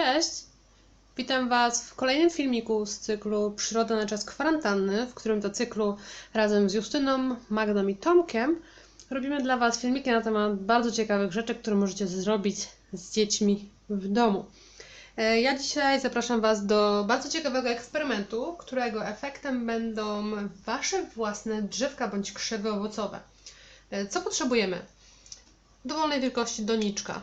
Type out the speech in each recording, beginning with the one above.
Cześć! Witam Was w kolejnym filmiku z cyklu Przyroda na czas kwarantanny, w którym to cyklu razem z Justyną, Magdą i Tomkiem robimy dla Was filmiki na temat bardzo ciekawych rzeczy, które możecie zrobić z dziećmi w domu. E, Ja dzisiaj zapraszam Was do bardzo ciekawego eksperymentu, którego efektem będą Wasze własne drzewka bądź krzewy owocowe. E, Co potrzebujemy? Dowolnej wielkości doniczka,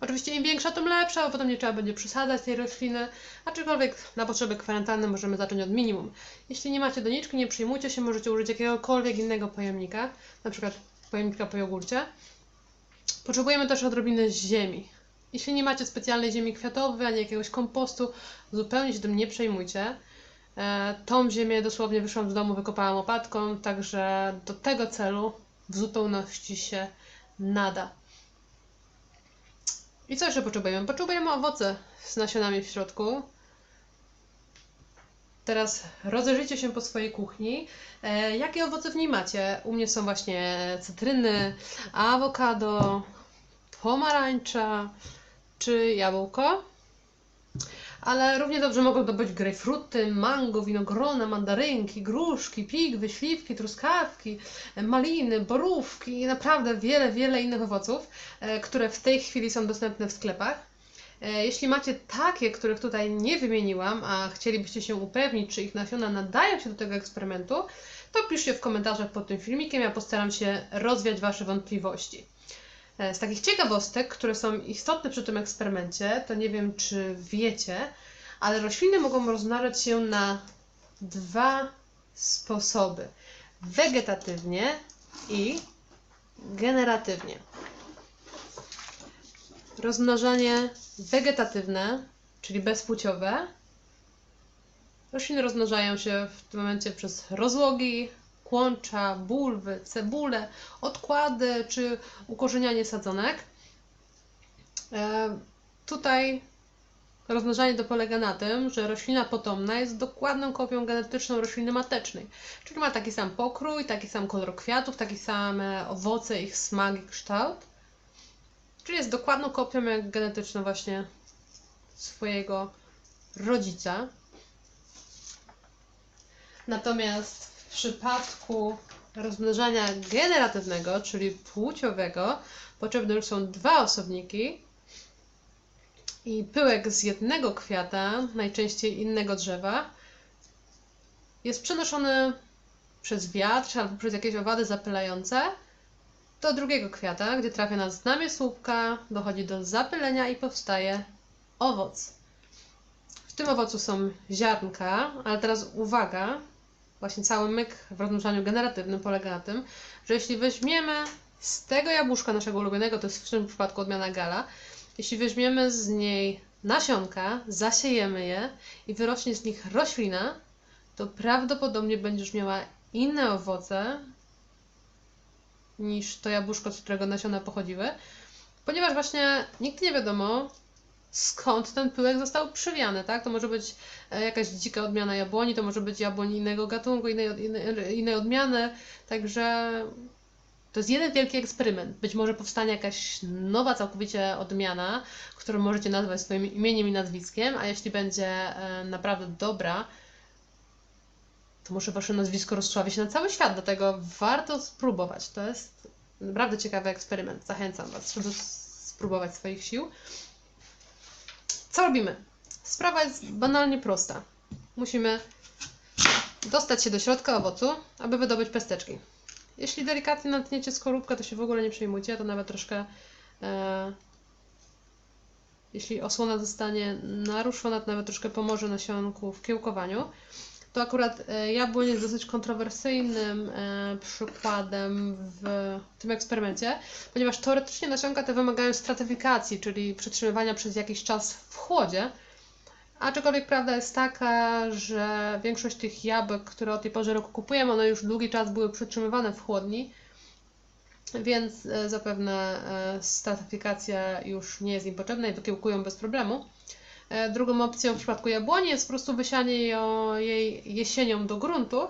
Oczywiście im większa, tym lepsza, bo potem nie trzeba będzie przesadzać tej rośliny, aczkolwiek na potrzeby kwarantanny możemy zacząć od minimum. Jeśli nie macie doniczki, nie przejmujcie się, możecie użyć jakiegokolwiek innego pojemnika, na przykład pojemnika po jogurcie. Potrzebujemy też odrobiny ziemi. Jeśli nie macie specjalnej ziemi kwiatowej, ani jakiegoś kompostu, zupełnie się tym nie przejmujcie. E, Tą ziemię dosłownie wyszłam z domu, wykopałam łopatką, także do tego celu w zupełności się nada. I co jeszcze potrzebujemy? Potrzebujemy owoce z nasionami w środku. Teraz rozejrzyjcie się po swojej kuchni. E, jakie owoce w niej macie? U mnie są właśnie cytryny, awokado, pomarańcza czy jabłko. Ale równie dobrze mogą to być grejpfruty, mango, winogrona, mandarynki, gruszki, pigwy, śliwki, truskawki, maliny, borówki i naprawdę wiele, wiele innych owoców, e, które w tej chwili są dostępne w sklepach. E, Jeśli macie takie, których tutaj nie wymieniłam, a chcielibyście się upewnić, czy ich nasiona nadają się do tego eksperymentu, to piszcie w komentarzach pod tym filmikiem, ja postaram się rozwiać Wasze wątpliwości. E, Z takich ciekawostek, które są istotne przy tym eksperymencie, to nie wiem, czy wiecie, ale rośliny mogą rozmnażać się na dwa sposoby: wegetatywnie i generatywnie. Rozmnażanie wegetatywne, czyli bezpłciowe. Rośliny rozmnażają się w tym momencie przez rozłogi, kłącza, bulwy, cebule, odkłady czy ukorzenianie sadzonek. E, tutaj rozmnażanie to polega na tym, że roślina potomna jest dokładną kopią genetyczną rośliny matecznej, czyli ma taki sam pokrój, taki sam kolor kwiatów, takie same owoce, ich smak i kształt. Czyli jest dokładną kopią genetyczną właśnie swojego rodzica. Natomiast w przypadku rozmnażania generatywnego, czyli płciowego, potrzebne już są dwa osobniki i pyłek z jednego kwiata, najczęściej innego drzewa, jest przenoszony przez wiatr albo przez jakieś owady zapylające do drugiego kwiata, gdzie trafia na znamie słupka, dochodzi do zapylenia i powstaje owoc. W tym owocu są ziarnka, ale teraz uwaga, właśnie cały myk w rozmnażaniu generatywnym polega na tym, że jeśli weźmiemy z tego jabłuszka naszego ulubionego, to jest w tym przypadku odmiana gala, jeśli weźmiemy z niej nasionka, zasiejemy je i wyrośnie z nich roślina, to prawdopodobnie będziesz miała inne owoce niż to jabłuszko, z którego nasiona pochodziły, ponieważ właśnie nigdy nie wiadomo, skąd ten pyłek został przywiany, tak? To może być e, jakaś dzika odmiana jabłoni, to może być jabłoń innego gatunku, innej, innej, innej odmiany, także to jest jeden wielki eksperyment. Być może powstanie jakaś nowa całkowicie odmiana, którą możecie nazwać swoim imieniem i nazwiskiem, a jeśli będzie e, naprawdę dobra, to może wasze nazwisko rozsławi się na cały świat, dlatego warto spróbować. To jest naprawdę ciekawy eksperyment. Zachęcam Was, żeby spróbować swoich sił. Co robimy? Sprawa jest banalnie prosta. Musimy dostać się do środka owocu, aby wydobyć pesteczki. Jeśli delikatnie natniecie skorupkę, to się w ogóle nie przejmujcie, to nawet troszkę e, jeśli osłona zostanie naruszona, to nawet troszkę pomoże nasionku w kiełkowaniu. To akurat e, jabłoń jest dosyć kontrowersyjnym e, przykładem w tym eksperymencie, ponieważ teoretycznie nasionka te wymagają stratyfikacji, czyli przetrzymywania przez jakiś czas w chłodzie. Aczkolwiek prawda jest taka, że większość tych jabłek, które o tej porze roku kupujemy, one już długi czas były przetrzymywane w chłodni, więc e, zapewne stratyfikacja już nie jest im potrzebna i wykiełkują bez problemu. E, Drugą opcją w przypadku jabłoni jest po prostu wysianie jej jesienią do gruntu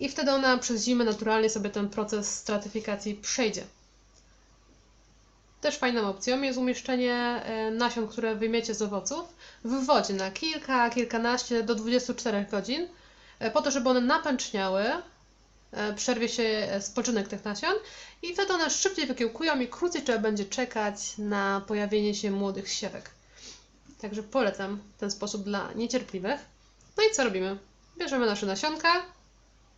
i wtedy ona przez zimę naturalnie sobie ten proces stratyfikacji przejdzie. też fajną opcją jest umieszczenie e, nasion, które wyjmiecie z owoców w wodzie na kilka, kilkanaście do 24 godzin, e, po to, żeby one napęczniały, przerwie się spoczynek tych nasion i wtedy one szybciej wykiełkują i krócej trzeba będzie czekać na pojawienie się młodych siewek. Także polecam ten sposób dla niecierpliwych. No i co robimy? Bierzemy nasze nasionka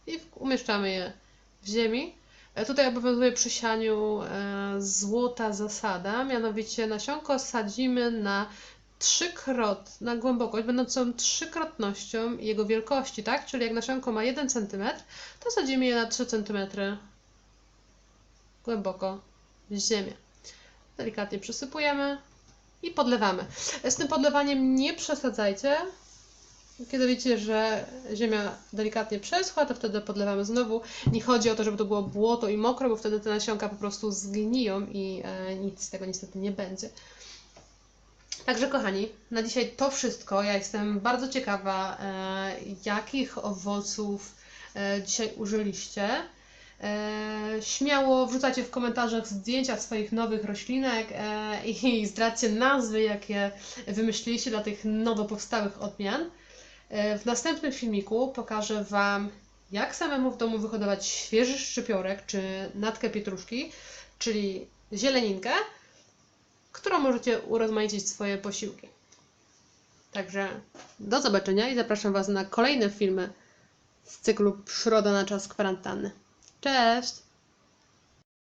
i umieszczamy je w ziemi. E, Tutaj obowiązuje przy sianiu e, złota zasada, mianowicie nasionko sadzimy na trzykrot, na głębokość, będącą trzykrotnością jego wielkości, tak? Czyli jak nasionko ma 1 cm, to sadzimy je na 3 cm głęboko w ziemię. Delikatnie przysypujemy i podlewamy. Z tym podlewaniem nie przesadzajcie. Kiedy widzicie, że ziemia delikatnie przeschła, to wtedy podlewamy znowu. Nie chodzi o to, żeby to było błoto i mokro, bo wtedy te nasionka po prostu zgniją i e, nic z tego niestety nie będzie. Także kochani, na dzisiaj to wszystko. Ja jestem bardzo ciekawa, e, jakich owoców e, dzisiaj użyliście. E, śmiało wrzucacie w komentarzach zdjęcia swoich nowych roślinek e, i zdradźcie nazwy, jakie wymyśliliście dla tych nowo powstałych odmian. E, w następnym filmiku pokażę Wam, jak samemu w domu wyhodować świeży szczypiorek czy natkę pietruszki, czyli zieleninkę, którą możecie urozmaicić swoje posiłki. Także do zobaczenia i zapraszam Was na kolejne filmy z cyklu Przyroda na czas kwarantanny. Cześć!